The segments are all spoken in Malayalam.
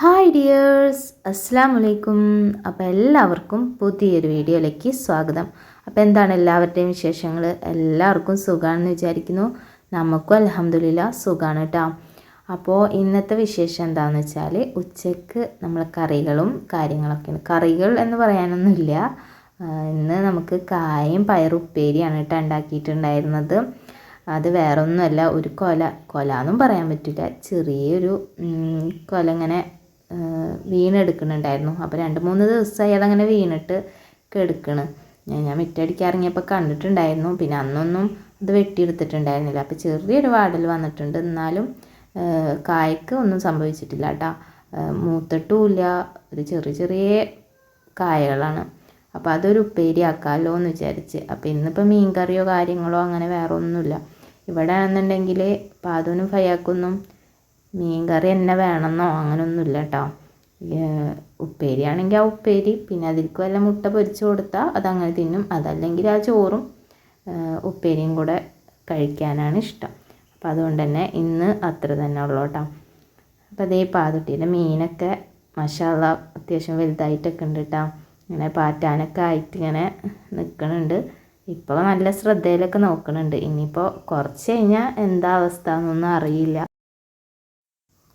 ഹായ് ഡിയേഴ്സ് അസ്സാം വലൈക്കും അപ്പോൾ എല്ലാവർക്കും പുതിയൊരു വീഡിയോയിലേക്ക് സ്വാഗതം. അപ്പോൾ എന്താണ് എല്ലാവരുടെയും വിശേഷങ്ങൾ എല്ലാവർക്കും സുഖമാണെന്ന് വിചാരിക്കുന്നു. നമുക്കും അലഹമ്മദില്ല സുഖമാണ് കേട്ടോ അപ്പോൾ ഇന്നത്തെ വിശേഷം എന്താണെന്ന് വെച്ചാൽ ഉച്ചയ്ക്ക് നമ്മൾ കറികളും കാര്യങ്ങളൊക്കെയാണ്. കറികൾ എന്ന് പറയാനൊന്നുമില്ല. ഇന്ന് നമുക്ക് കായും പയറുപ്പേരിയാണ് കേട്ടോ ഉണ്ടാക്കിയിട്ടുണ്ടായിരുന്നത്. അത് വേറൊന്നുമല്ല ഒരു കൊല. കൊല എന്നും പറയാൻ പറ്റില്ല ചെറിയൊരു കൊല ഇങ്ങനെ വീണെടുക്കുന്നുണ്ടായിരുന്നു. അപ്പോൾ രണ്ട് മൂന്ന് ദിവസമായി അതങ്ങനെ വീണിട്ട് കെടുക്കണ്. ഞാൻ മിറ്റടിക്കാൻ ഇറങ്ങിയപ്പോൾ കണ്ടിട്ടുണ്ടായിരുന്നു. പിന്നെ അന്നൊന്നും അത് വെട്ടിയെടുത്തിട്ടുണ്ടായിരുന്നില്ല. അപ്പോൾ ചെറിയൊരു വാടൽ വന്നിട്ടുണ്ട്. എന്നാലും കായ്ക്ക് ഒന്നും സംഭവിച്ചിട്ടില്ല കേട്ടോ മൂത്തിട്ടുമില്ല. ഒരു ചെറിയ ചെറിയ കായകളാണ്. അപ്പോൾ അതൊരു ഉപ്പേരി ആക്കാമല്ലോ എന്ന് വിചാരിച്ച്. അപ്പോൾ ഇന്നിപ്പോൾ മീൻ കറിയോ കാര്യങ്ങളോ അങ്ങനെ വേറെ ഒന്നുമില്ല ഇവിടെ ആണെന്നുണ്ടെങ്കിൽ പാതുവിനും ഫയാക്കൊന്നും മീൻ കറി തന്നെ വേണമെന്നോ? അങ്ങനെയൊന്നുമില്ല കേട്ടോ. ഉപ്പേരി ആണെങ്കിൽ ആ ഉപ്പേരി പിന്നെ അതിലേക്ക് വല്ല മുട്ട പൊരിച്ച് കൊടുത്താൽ അതങ്ങനെ തിന്നും. അതല്ലെങ്കിൽ ആ ചോറും ഉപ്പേരിയും കൂടെ കഴിക്കാനാണ് ഇഷ്ടം. അപ്പോൾ അതുകൊണ്ട് തന്നെ ഇന്ന് അത്ര തന്നെ ഉള്ളൂ കേട്ടോ. അപ്പോൾ അതേ പാതുട്ടിയുടെ മീനൊക്കെ മഷാല അത്യാവശ്യം വലുതായിട്ടൊക്കെ ഉണ്ട് കേട്ടോ. ഇങ്ങനെ പാറ്റാനൊക്കെ ആയിട്ട് ഇങ്ങനെ നിൽക്കണുണ്ട് ഇപ്പോൾ നല്ല ശ്രദ്ധയിലൊക്കെ നോക്കണുണ്ട്. ഇനിയിപ്പോൾ കുറച്ച് കഴിഞ്ഞാൽ എന്താ അവസ്ഥ എന്നൊന്നും അറിയില്ല.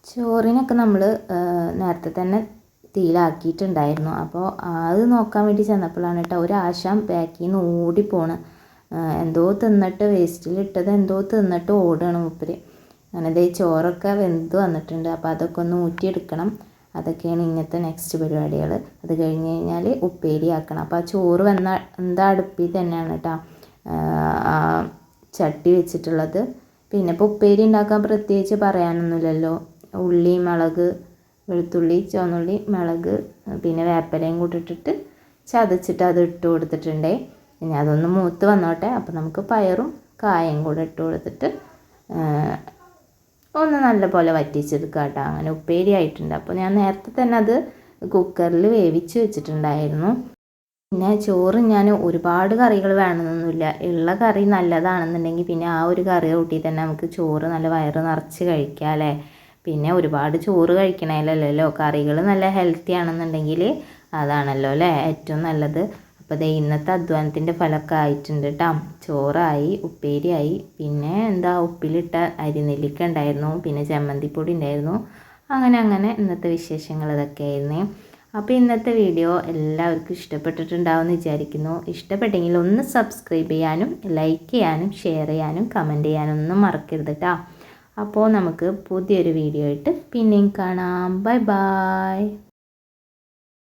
ചോറിനൊക്കെ നമ്മൾ നേരത്തെ തന്നെ തീയിലാക്കിയിട്ടുണ്ടായിരുന്നു. അപ്പോൾ അത് നോക്കാൻ വേണ്ടി ചെന്നപ്പോഴാണ് കേട്ടോ ഒരു ആശാൻ ബാക്കിൽ നിന്ന് ഓടിപ്പോണ് എന്തോ തിന്നിട്ട് വേസ്റ്റിലിട്ടത് എന്തോ തിന്നിട്ട് ഓടണം മൂപ്പര്. അങ്ങനെ ചോറൊക്കെ വെന്ത് വന്നിട്ടുണ്ട്. അപ്പോൾ അതൊക്കെ ഒന്ന് ഊറ്റിയെടുക്കണം. അതൊക്കെയാണ് ഇങ്ങനത്തെ നെക്സ്റ്റ് പരിപാടികൾ അത് കഴിഞ്ഞ് കഴിഞ്ഞാൽ ഉപ്പേരി ആക്കണം. അപ്പോൾ ആ ചോറ് വന്ന എന്താ അടുപ്പിൽ തന്നെയാണ് കേട്ടോ ചട്ടി വെച്ചിട്ടുള്ളത്. പിന്നെ ഇപ്പോൾ ഉപ്പേരി ഉണ്ടാക്കാൻ പ്രത്യേകിച്ച് പറയാനൊന്നുമില്ലല്ലോ. ഉള്ളി മുളക് വെളുത്തുള്ളി ചുവന്നുള്ളി മുളക് പിന്നെ വേപ്പിലയും കൂടി ഇട്ടിട്ട് ചതച്ചിട്ട് അത് ഇട്ട് കൊടുത്തിട്ടുണ്ടേ. ഇനി അതൊന്ന് മൂത്ത് വന്നോട്ടെ. അപ്പോൾ നമുക്ക് പയറും കായും കൂടെ ഇട്ട് കൊടുത്തിട്ട് ഒന്ന് നല്ലപോലെ വറ്റിച്ചെടുക്കുക കേട്ടോ. അങ്ങനെ ഉപ്പേരി ആയിട്ടുണ്ട്. അപ്പോൾ ഞാൻ നേരത്തെ തന്നെ അത് കുക്കറിൽ വേവിച്ച് വെച്ചിട്ടുണ്ടായിരുന്നു. പിന്നെ ചോറ് ഞാൻ ഒരുപാട് കറികൾ വേണമെന്നൊന്നുമില്ല. ഉള്ള കറി നല്ലതാണെന്നുണ്ടെങ്കിൽ പിന്നെ ആ ഒരു കറി കൂട്ടി തന്നെ നമുക്ക് ചോറ് നല്ല വയറ് നിറച്ച് കഴിക്കാം അല്ലേ? പിന്നെ ഒരുപാട് ചോറ് കഴിക്കണേലല്ലോ കറികൾ നല്ല ഹെൽത്തി ആണെന്നുണ്ടെങ്കിൽ അതാണല്ലോ അല്ലേ ഏറ്റവും നല്ലത്. അപ്പോൾ ദേ ഇന്നത്തെ അധ്വാനത്തിന്റെ ഫലമൊക്കെ ആയിട്ടുണ്ട് കേട്ടോ ചോറായി ഉപ്പേരിയായി. പിന്നെ എന്താ ഉപ്പിലിട്ട അരിനെല്ലിക്ക ഉണ്ടായിരുന്നു. പിന്നെ ചമ്മന്തിപ്പൊടി ഉണ്ടായിരുന്നു. അങ്ങനെ അങ്ങനെ ഇന്നത്തെ വിശേഷങ്ങൾ ഇതൊക്കെ ആയിരുന്നു അപ്പോൾ ഇന്നത്തെ വീഡിയോ എല്ലാവർക്കും ഇഷ്ടപ്പെട്ടിട്ടുണ്ടാവുമെന്ന് വിചാരിക്കുന്നു. ഇഷ്ടപ്പെട്ടെങ്കിൽ ഒന്ന് സബ്സ്ക്രൈബ് ചെയ്യാനും ലൈക്ക് ചെയ്യാനും ഷെയർ ചെയ്യാനും കമന്റ് ചെയ്യാനും ഒന്നും മറക്കരുത് കേട്ടോ അപ്പോൾ നമുക്ക് പുതിയൊരു വീഡിയോ ആയിട്ട് പിന്നെയും കാണാം. Bye bye